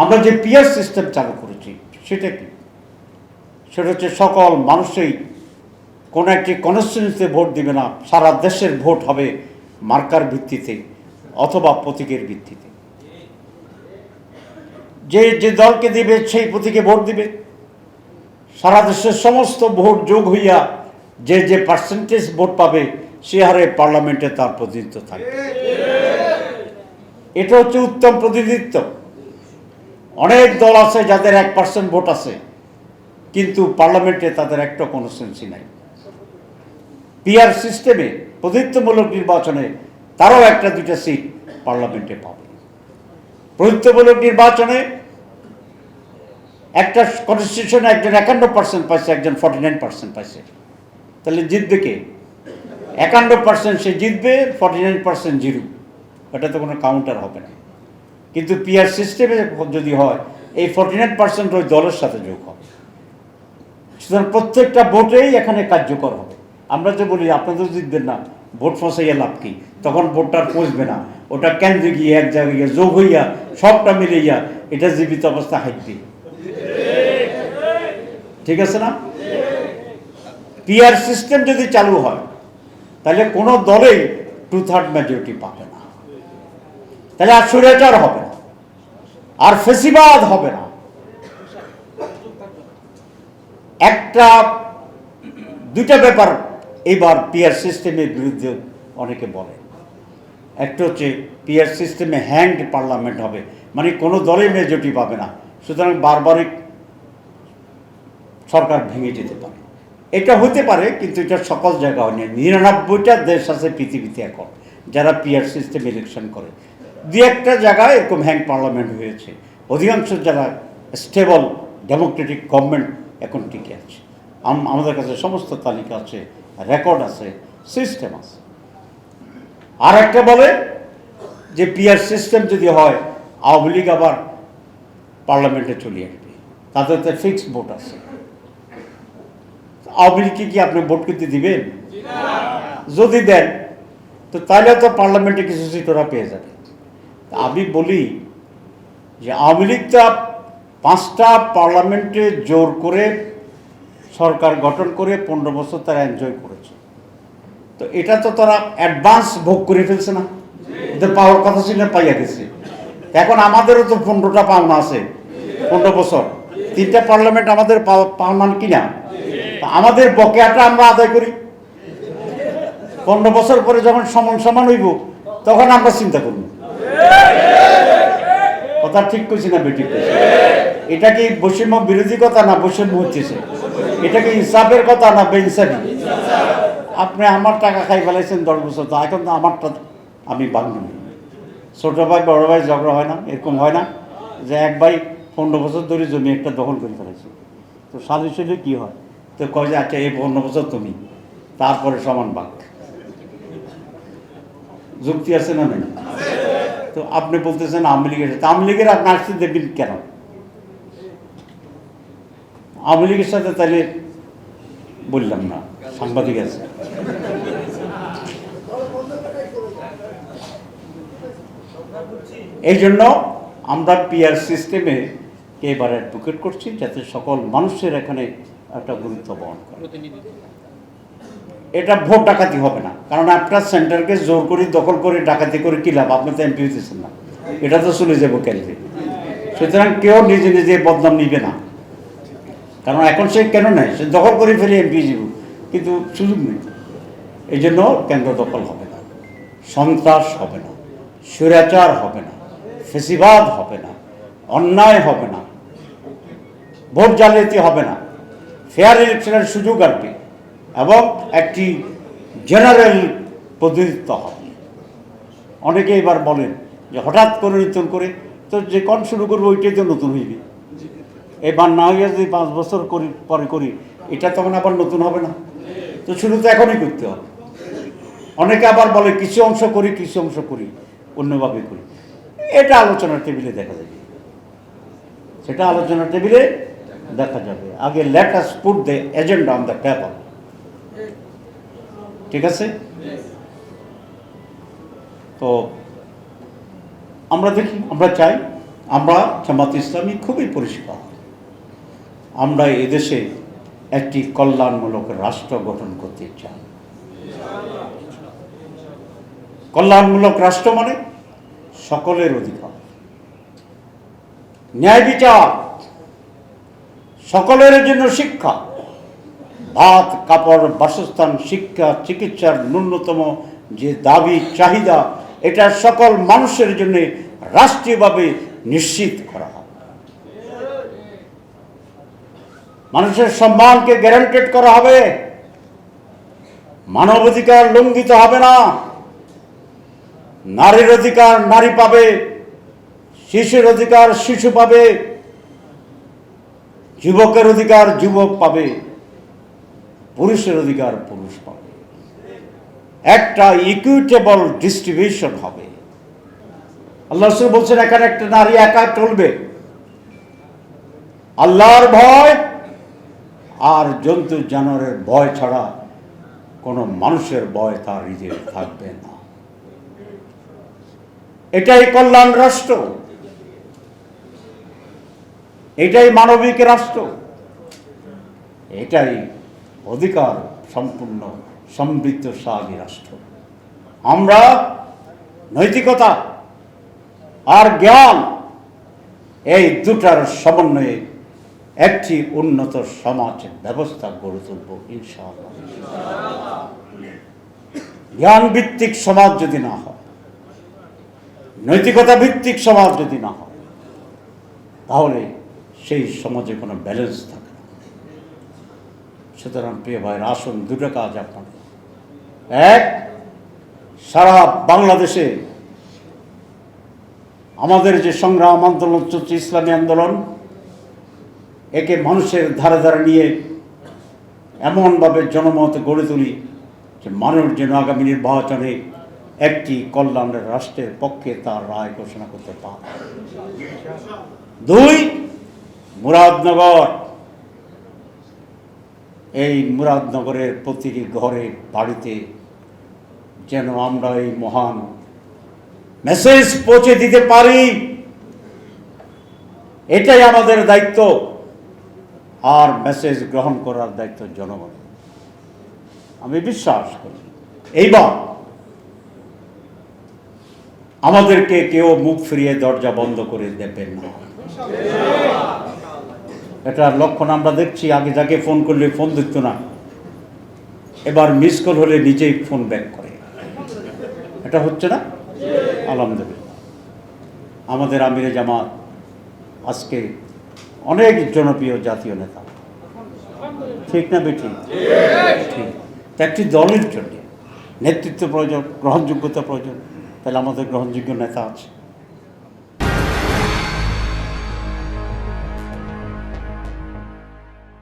আমরা যে peer system চালু করেছি, সেটা কি? সেটা হচ্ছে সকল মানুষই কোনো একটি কনস্টিটিউন্সিতে ভোট দিবে না, সারা দেশের ভোট হবে মার্কার ভিত্তিতে অথবা প্রতীকের ভিত্তিতে। যে যে দলকে দিবে, সেই প্রতীকে ভোট দিবে। সারা দেশের সমস্ত ভোট যোগ হইয়া যে যে পার্সেন্টেজ ভোট পাবে, সে হারে পার্লামেন্টে তার প্রতিনিধিত্ব থাকবে। এটা হচ্ছে উত্তম প্রতিনিধিত্ব। অনেক দল আছে যাদের এক পার্সেন্ট ভোট আছে, কিন্তু পার্লামেন্টে তাদের একটা কনস্টেন্সি নাই। পিআর সিস্টেমে প্রতিনিধিত্বমূলক নির্বাচনে তারাও একটা দুইটা সিট পার্লামেন্টে পাবে। প্রতিনিধিত্বমূলক নির্বাচনে একটা কনস্টিটিউশনে একজন একান্ন পার্সেন্ট পাইছে, একজন ফর্টি নাইন পার্সেন্ট পাইছে। তাহলে জিতবে কে? একান্ন পার্সেন্ট সে জিতবে ফর্টি নাইন পার্সেন্ট জিরো। এটা তো কোনো কাউন্টার হবে না। কিন্তু পিআর সিস্টেমে যদি হয়, এই ফর্টি নাইন পার্সেন্ট ওই দলের সাথে যোগ হবে। সুতরাং প্রত্যেকটা ভোটেই এখানে কার্যকর হবে। আমরা যে বলি আপনাদের জিতবেন না, ভোট ফসাইয়া লাভ কি? তখন ভোটটা পৌঁছবে না। ওটা কেন্দ্রে গিয়ে, এক জায়গায় গিয়ে যোগ হইয়া, সবটা মিলাইয়া, এটা জীবিত অবস্থা হাইতে ঠিক আছে না? পিআর সিস্টেম যদি চালু হয়, তাহলে কোনো দলেই টু থার্ড মেজরিটি পাবে না। তাহলে আর স্বৈরাচার হবে। আর ফেসিবাদ হবে না। একটা, দুইটা ব্যাপার এবার পিয়ার সিস্টেমের বিরুদ্ধে অনেকে বলে। একটা হচ্ছে পিয়ার সিস্টেমে হ্যান্ড পার্লামেন্ট হবে মানে কোনো দলে মেজরিটি পাবে না। সুতরাং বারবারই সরকার ভেঙে যেতে পারে। এটা হতে পারে, কিন্তু এটা সকল জায়গা হয়নি নিরানব্বইটা দেশ আছে পৃথিবীতে এখন যারা পিয়ার সিস্টেম ইলেকশন করে। দু একটা জায়গায় এরকম হ্যাং পার্লামেন্ট হয়েছে। অধিকাংশ যারা স্টেবল ডেমোক্রেটিক গভর্নমেন্ট এখন টিকে আছে। আমাদের কাছে সমস্ত তালিকা আছে রেকর্ড আছে সিস্টেম আছে। আর একটা বলে যে পিআর সিস্টেম যদি হয় আওয়ামী লীগ আবার পার্লামেন্টে চলে আসবে। তাদের তো ফিক্সড ভোট আছে। আওয়ামী লীগকে কি আপনি ভোট করতে দিবেন? যদি দেন তো তাহলে তো পার্লামেন্টে কিছু সিট ওরা পেয়ে যাবে। আমি বলি যে আওয়ামী লীগটা পাঁচটা পার্লামেন্টে জোর করে সরকার গঠন করে পনেরো বছর তারা এনজয় করেছে। তো এটা তো তারা অ্যাডভান্স ভোগ করে ফেলছে না। ওদের পাওয়ার কথা ছিল পাইয়া গেছে। এখন আমাদেরও তো পনেরোটা পাওনা আছে, পনেরো বছর। তিনটা পার্লামেন্ট আমাদের পাও- পাওনান কিনা? আমাদের বকেয়াটা আমরা আদায় করি। পনেরো বছর পরে যখন সমান সমান হইব, তখন আমরা চিন্তা করব। কথা ঠিক কইছি না কইছি? এটা কি বৈষম্য বিরোধী কথা না বৈষম্য হচ্ছে এটা কি ইনসাফের কথা না বেইনসাফি? আপনি আমার টাকা খাই ফেলাইছেন দশ বছর তো, এখন তো আমারটা আমি বাংলা ছোট ভাই, বড় ভাই ঝগড়া হয় না, এরকম হয় না যে এক ভাই পনেরো বছর ধরে জমি একটা দখল করে ফেলেছে তো সালিশ হলে কী হয়? তো কয় যে আচ্ছা এই পনেরো বছর তুমি, তারপরে সমান বাক যুক্তি আছে না নেই? তো আপনি বলতেছেন আওয়ামী লীগের সাথে। আওয়ামী লীগের আপনি আসতে দেবেন কেন? আওয়ামী লীগের সাথে তাহলে বললাম না, সাংবাদিক আছে। এই জন্য আমরা পিআর সিস্টেমে এবার অ্যাডভোকেট করছি যাতে সকল মানুষের এখানে একটা গুরুত্ব বহন করে। এটা ভোট ডাকাতি হবে না। কারণ আপনার সেন্টারকে জোর করে, দখল করে, ডাকাতি করে কি লাভ? আপনি তো এমপি হইতেছেন না। এটা তো চলে যাব কেন্দ্রে। সুতরাং কেউ নিজে নিজে বদনাম নিবে না। কারণ এখন সে কেন নেয় সে দখল করে ফেলে এমপি যাব কিন্তু সুযোগ নেই। এই জন্য কেন্দ্র দখল হবে না। সন্ত্রাস হবে না। স্বৈরাচার হবে না। ফেসিবাদ হবে না। অন্যায় হবে না। ভোট জালিয়াতি হবে না। ফেয়ার ইলেকশনের সুযোগ আসবে। এবং একটি জেনারেল প্রতিনিধিত্ব হবে অনেকে এবার বলেন যে হঠাৎ করে নতুন করে, তো যে কন শুরু করব ওইটাই তো নতুন হইবে। এবার না হইয়া যদি পাঁচ বছর করি, পরে করি, এটা তখন আবার নতুন হবে না। তো শুরু তো এখনই করতে হবে। অনেকে আবার বলে কিছু অংশ করি, কিছু অংশ করি, অন্যভাবে করি। এটা আলোচনার টেবিলে দেখা যাবে। সেটা আলোচনার টেবিলে দেখা যাবে। আগে let us put the agenda on the paper ঠিক আছে? তো আমরা দেখি, আমরা চাই, আমরা জামাত ইসলামী খুবই পরিষ্কার আমরা এদেশে একটি কল্যাণমূলক রাষ্ট্র গঠন করতে চাই। কল্যাণমূলক রাষ্ট্র মানে সকলের অধিকার। ন্যায় বিচার সকলের জন্য শিক্ষা। ভাত, কাপড়, বাসস্থান, শিক্ষা, চিকিৎসার ন্যূনতম যে দাবি, চাহিদা, এটা সকল মানুষের জন্য রাষ্ট্রীয়ভাবে নিশ্চিত করা হবে। মানুষের সম্মানকে গ্যারান্টেড করা হবে। মানবাধিকার লঙ্ঘিত হবে না। নারীর অধিকার নারী পাবে, শিশুর অধিকার শিশু পাবে, যুবকের অধিকার যুবক পাবে। পুরুষের অধিকার পুরুষ পাবে। একটা ইকুইটেবল ডিস্ট্রিবিউশন হবে। আল্লাহ বলছেন, এখানে একটা নারী একা চলবে। আল্লাহর ভয় আর জন্তু জানোয়ারের ভয় ছাড়া কোনো মানুষের ভয় তার হৃদয়ে থাকবে না। এটাই কল্যাণ রাষ্ট্র। এটাই মানবিক রাষ্ট্র। এটাই অধিকার সম্পূর্ণ সমৃদ্ধশালী রাষ্ট্র। আমরা নৈতিকতা আর জ্ঞান এই দুটার সমন্বয়ে একটি উন্নত সমাজ ব্যবস্থা গড়ে তুলব, ইনশাআল্লাহ। জ্ঞান ভিত্তিক সমাজ যদি না হয় নৈতিকতা ভিত্তিক সমাজ যদি না হয়, তাহলে সেই সমাজে কোনো ব্যালেন্স থাকে সুতরাং, প্রিয় ভাইয়ের আসুন, দুটো কাজ আপনাদের এক, সারা বাংলাদেশে আমাদের যে সংগ্রাম, আন্দোলন চলছে, ইসলামী আন্দোলন, একে মানুষের ধারে ধারে নিয়ে এমনভাবে জনমত গড়ে তুলি যে মানুষ যেন আগামী নির্বাচনে একটি কল্যাণের রাষ্ট্রের পক্ষে তার রায় ঘোষণা করতে পারে। দুই, মুরাদনগর এই মুরাদনগরের প্রতিটি ঘরে বাড়িতে যেন আমরা এই মহান মেসেজ পৌঁছে দিতে পারি। এটাই আমাদের দায়িত্ব। আর মেসেজ গ্রহণ করার দায়িত্ব জনগণ আমি বিশ্বাস করি, এইবার আমাদেরকে কেউ মুখ ফিরিয়ে দরজা বন্ধ করে দেবেন না। এটার লক্ষণ আমরা দেখছি, আগে যাকে ফোন করলে ফোন দিত না। এবার মিস কল হলে নিজেই ফোন ব্যাক করে। এটা হচ্ছে না? আলহামদুলিল্লাহ। আমাদের আমিরে জামাত আজকে অনেক জনপ্রিয় জাতীয় নেতা। ঠিক না বেঠি? ঠিক। একটি দলের জন্য নেতৃত্ব প্রয়োজন, গ্রহণযোগ্যতা প্রয়োজন। তাহলে আমাদের গ্রহণযোগ্য নেতা আছে।